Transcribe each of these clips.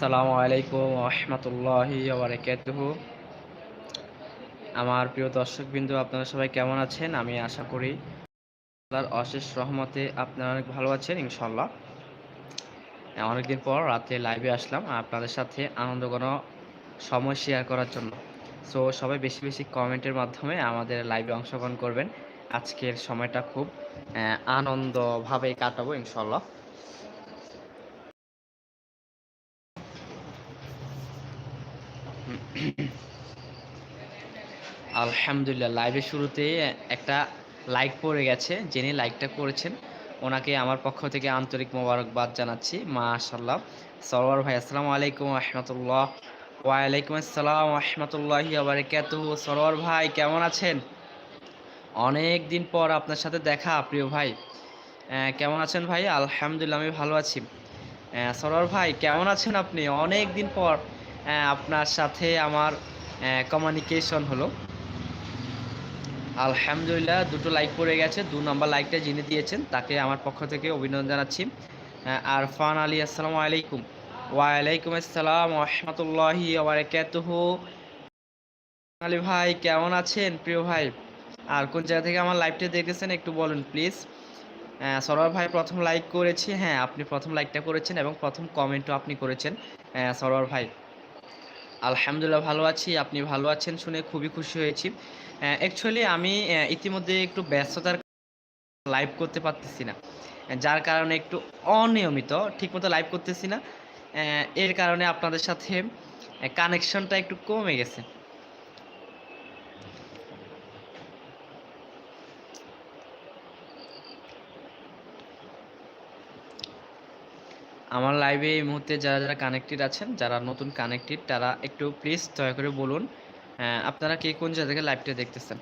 আসসালামু আলাইকুম রহমতুল্লাহি আমার প্রিয় দর্শকবৃন্দ আপনারা সবাই কেমন আছেন আমি আশা করি অশেষ রহমতে আপনারা অনেক ভালো আছেন ইনশাল্লাহ অনেকদিন পর রাতে লাইভে আসলাম আপনাদের সাথে আনন্দ কোনো সময় শেয়ার করার জন্য সো সবাই বেশি বেশি কমেন্টের মাধ্যমে আমাদের লাইভে অংশগ্রহণ করবেন আজকের সময়টা খুব আনন্দভাবে কাটাবো ইনশাল্লাহ আলহামদুলিল্লাহ লাইভের শুরুতে একটা লাইক পড়ে গেছে যিনি লাইকটা করেছেন ওনাকে আমার পক্ষ থেকে আন্তরিক মোবারকবাদ জানাচ্ছি মাশাল্লাহ সরওয়ার ভাই আসসালামু আলাইকুম আহমতুল্লাহ ওয়ালাইকুম আসসালাম রহমতুল্লাহ আবরকাত সরোয়ার ভাই কেমন আছেন অনেক দিন পর আপনার সাথে দেখা প্রিয় ভাই কেমন আছেন ভাই আলহামদুলিল্লাহ আমি ভালো আছি সরোয়ার ভাই কেমন আছেন আপনি অনেক দিন পর হ্যাঁ, আপনার সাথে আমার কমিউনিকেশন হলো আলহামদুলিল্লাহ দুটো লাইক পড়ে গেছে দু নম্বর লাইকটা জেনে দিয়েছেন তাকে আমার পক্ষ থেকে অভিনন্দন জানাচ্ছি আর ফান আলী আসসালামু আলাইকুম ওয়ালাইকুম আসসালাম রহমতুল্লাহি ওবরাকাতুহ আলী ভাই কেমন আছেন প্রিয় ভাই আর কোন জায়গা থেকে আমার লাইভটা দেখেছেন একটু বলুন প্লিজ সরোয়ার ভাই প্রথম লাইক করেছি হ্যাঁ আপনি প্রথম লাইকটা করেছেন এবং প্রথম কমেন্টও আপনি করেছেন সরোয়ার ভাই আলহামদুলিল্লাহ ভালো আছি আপনি ভালো আছেন শুনে খুবই খুশি হয়েছি অ্যাকচুয়ালি আমি ইতিমধ্যে একটু ব্যস্ততার লাইভ করতে পারতেছি না যার কারণে একটু অনিয়মিত ঠিকমতো লাইভ করতেছি না এর কারণে আপনাদের সাথে কানেকশনটা একটু কমে গেছে আমার লাইভে এই মুহূর্তে যারা যারা কানেক্টেড আছেন যারা নতুন কানেক্টেড তারা একটু প্লিজ দয়া করে বলুন আপনারা কে কোন জায়গা থেকে লাইভটা দেখতেছেন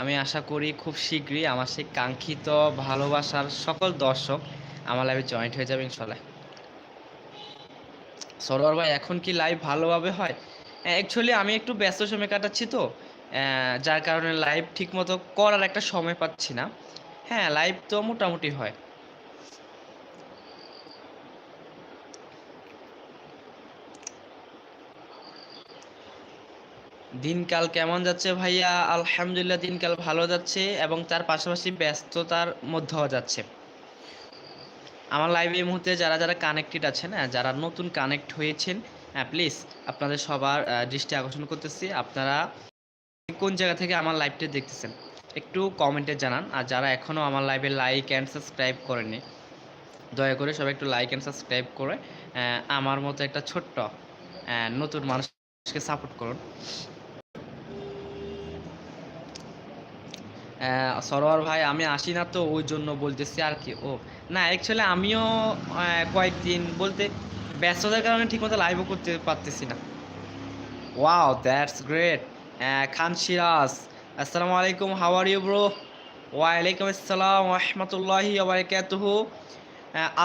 আমি আশা করি খুব শীঘ্রই আমার সেই কাঙ্ক্ষিত ভালোবাসার সকল দর্শক আমার লাইভে জয়েন্ট হয়ে যাবে ইনশাল্লাহ সরোয়ার ভাই এখন কি লাইভ ভালোভাবে হয় অ্যাকচুয়ালি আমি একটু ব্যস্ত সময় কাটাচ্ছি তো যার কারণে লাইভ ঠিক মতো করার একটা সময় পাচ্ছি না হ্যাঁ লাইভ তো মোটামুটি হয় দিনকাল কেমন যাচ্ছে ভাইয়া আলহামদুলিল্লাহ দিনকাল ভালো যাচ্ছে এবং তার পাশাপাশি ব্যস্ততার মধ্যেও যাচ্ছে আমার লাইভ এই মুহূর্তে যারা যারা কানেক্টেড আছেন হ্যাঁ যারা নতুন কানেক্ট হয়েছেন হ্যাঁ প্লিজ আপনাদের সবার দৃষ্টি আকর্ষণ করতেছি আপনারা কোন জায়গা থেকে আমার লাইভটা দেখতেছেন একটু কমেন্টে জানান আর যারা এখনও আমার লাইভে লাইক অ্যান্ড সাবস্ক্রাইব করেনি দয়া করে সবাই একটু লাইক অ্যান্ড সাবস্ক্রাইব করে আমার মতো একটা ছোট্ট নতুন মানুষকে সাপোর্ট করুন সরোয়ার ভাই আমি আসি না তো ওই জন্য বলতেছি আর কি ও না অ্যাকচুয়ালি আমিও কয়েকদিন বলতে ব্যস্ততার কারণে ঠিকমতো লাইভও করতে পারতেছি না wow that's great Khan Siraj আসসালামু আলাইকুম হাউ আর ইউ ব্রো ওয়ালাইকুম আসসালাম রহমতুল্লাহি আবরকাতুহ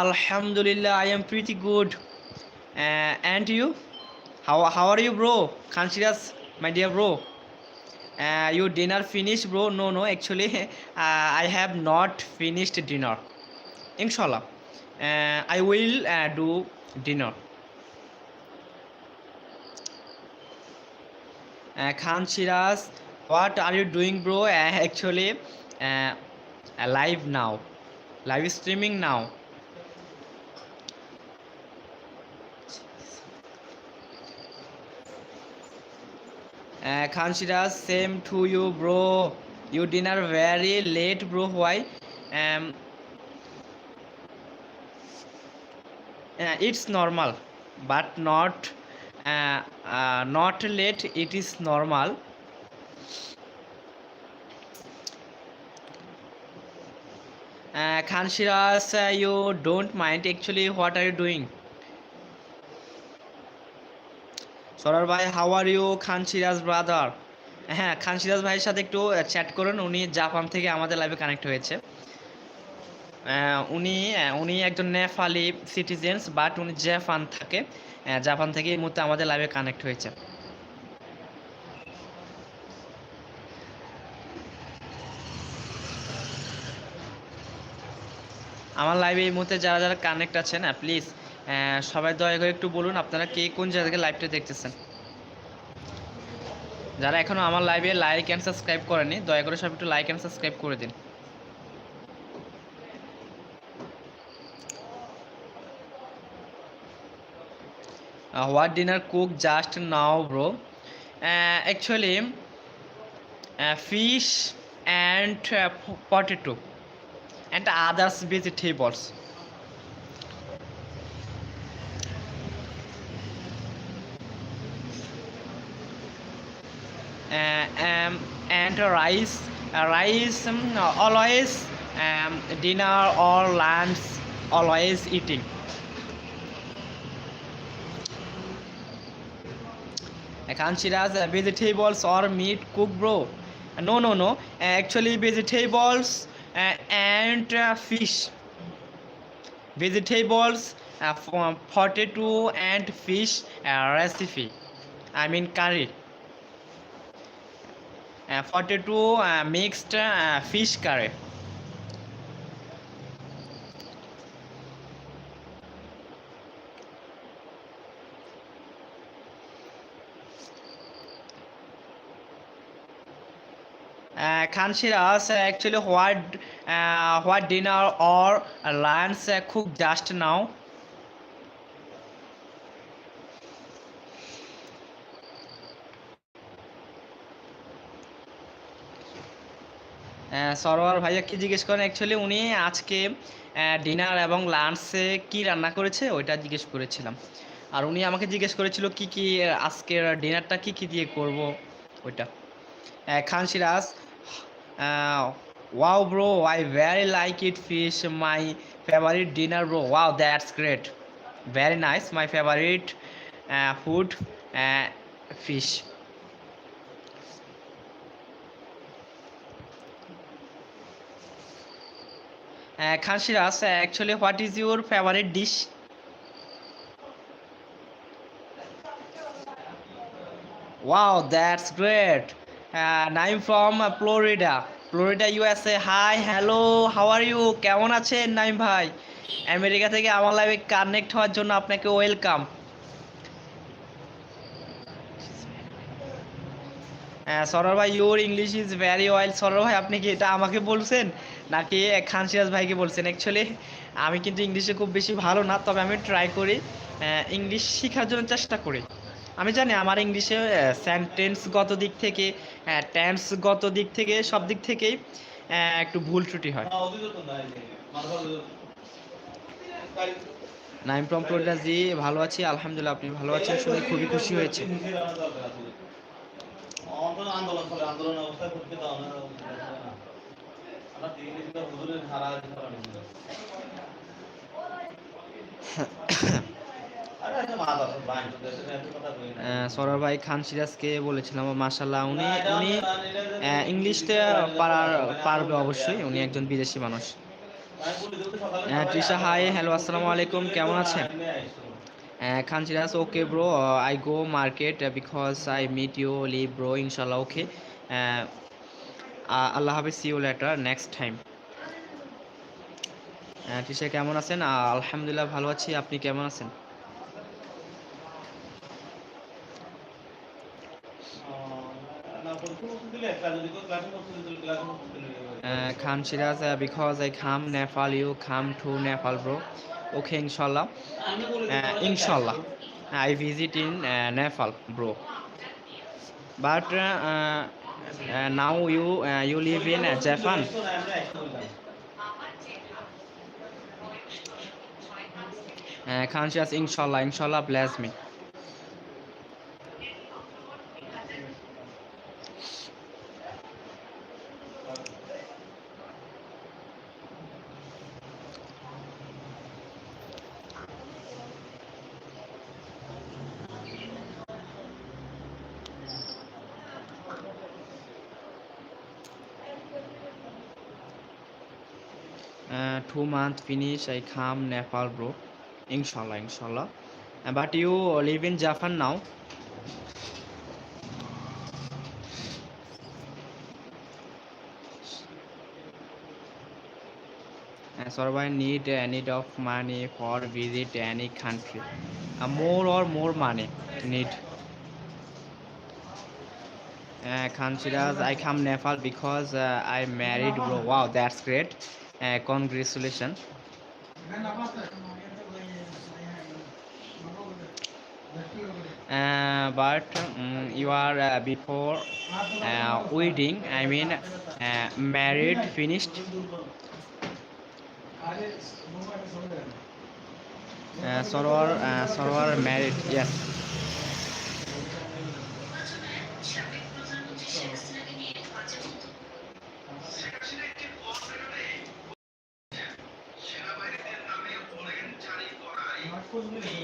আলহামদুলিল্লাহ I am pretty good and you how are you bro Khan Siraj my dear bro you dinner finish bro no no actually I have not finished dinner ইনশাল্লাহ I will do dinner Khan Siraj what are you doing bro actually live now live streaming now Uh, Khan Shiraz, same to you, bro. You dinner very late, bro. Why? Um, uh, it's normal, but uh, not late. It is normal. Khan Shiraz, you don't mind actually. What are you doing? সরার ভাই how are you Khan Siraj brother হ্যাঁ খান সিরাজ ভাইয়ের সাথে একটু chat করুন উনি Japan থেকে আমাদের লাইভে কানেক্ট হয়েছে উনি উনি একজন নেপালি সিটিজেন্স বাট উনি জাপান থাকে জাপান থেকে এই মুহূর্তে আমাদের লাইভে কানেক্ট হয়েছে আমার লাইভে এই মুহূর্তে যারা যারা কানেক্ট আছেন প্লিজ সবাই দয়া করে একটু বলুন আপনারা কে কোন জায়গা থেকে লাইভটা দেখতেছেন যারা এখনও আমার লাইভে লাইক অ্যান্ড সাবস্ক্রাইব করেনি দয়া করে সব একটু লাইক অ্যান্ড সাবস্ক্রাইব করে দিন what dinner cook just now bro actually fish and potato and others vegetables and rice rice always dinner or lunch always eating Khan Shiraz, vegetables or meat cook, bro? No, no, no. Actually, vegetables uh, and uh, fish. Vegetables, uh, potato and fish uh, recipe. I mean curry. 42 mixed fish curry Uh, Kanshiras actually what uh, what dinner or lunch cooked just now? Sarwar ভাইয়া কি জিজ্ঞেস করেন actually উনি আজকে dinner এবং লাঞ্চে কি রান্না করেছে ওইটা জিজ্ঞেস করেছিলাম আর উনি আমাকে জিজ্ঞেস করেছিল কি কি আজকের ডিনারটা কি কি দিয়ে করব ওইটা Khan Siraj wow bro I very like it fish my favourite dinner bro wow that's great very nice my favourite food fish Khan Siraj actually what is your favourite dish wow that's great Naim from Florida Florida USA hi hello how are you কেমন আছেন নাইম ভাই America থেকে আমার লাইভে connect হওয়ার জন্য আপনাকে welcome হ্যাঁ ভাই your English is very well Sarwar ভাই আপনি কি এটা আমাকে বলছেন নাকি খান সিরাজ ভাইকে বলছেন অ্যাকচুয়ালি আমি কিন্তু ইংলিশে খুব বেশি ভালো না তবে আমি ট্রাই করি ইংলিশ শেখার জন্য চেষ্টা করি আমি জানি আমার ইংলিশে সেন্টেন্সগত দিক থেকে টেন্সগত দিক থেকে সব দিক থেকেই একটু ভুল ত্রুটি হয় নাইম ফ্রম জি ভালো আছি আলহামদুলিল্লাহ আপনি ভালো আছেন শুনে খুবই খুশি হয়েছে আন্দোলন আন্দোলন হ্যাঁ, সরার ভাই খান সিরাজকে বলেছিলাম মাসাল্লাহ উনি উনি ইংলিশতে পারার মানে পারবে অবশ্যই উনি একজন বিদেশি মানুষ হ্যাঁ, তৃষা হাই হ্যালো আসসালামু আলাইকুম কেমন আছেন হ্যাঁ, Khan Siraj okay bro I go market because I meet you Li bro ইনশাল্লাহ ওকে আল্লাহ হাফিজ see you later next time Tisha কেমন আছেন আলহামদুলিল্লাহ ভালো আছি আপনি কেমন আছেন খাম Shiraz because I come Nepal you come to Nepal bro okay ইনশাল্লাহ ইনশাল্লাহ I visit in Nepal bro but Uh, now you uh, you live in uh, Japan. conscious inshallah inshallah bless me two month finish I come Nepal bro inshallah inshallah but you live in Japan now so I need need of money for visit any country uh, more or more money need uh, considers I come Nepal because uh, I married wow that's great congratulation Uh, but um, you are uh, before uh, wedding i mean uh, married finished uh, soror uh, soror married yes স্কুলগুলি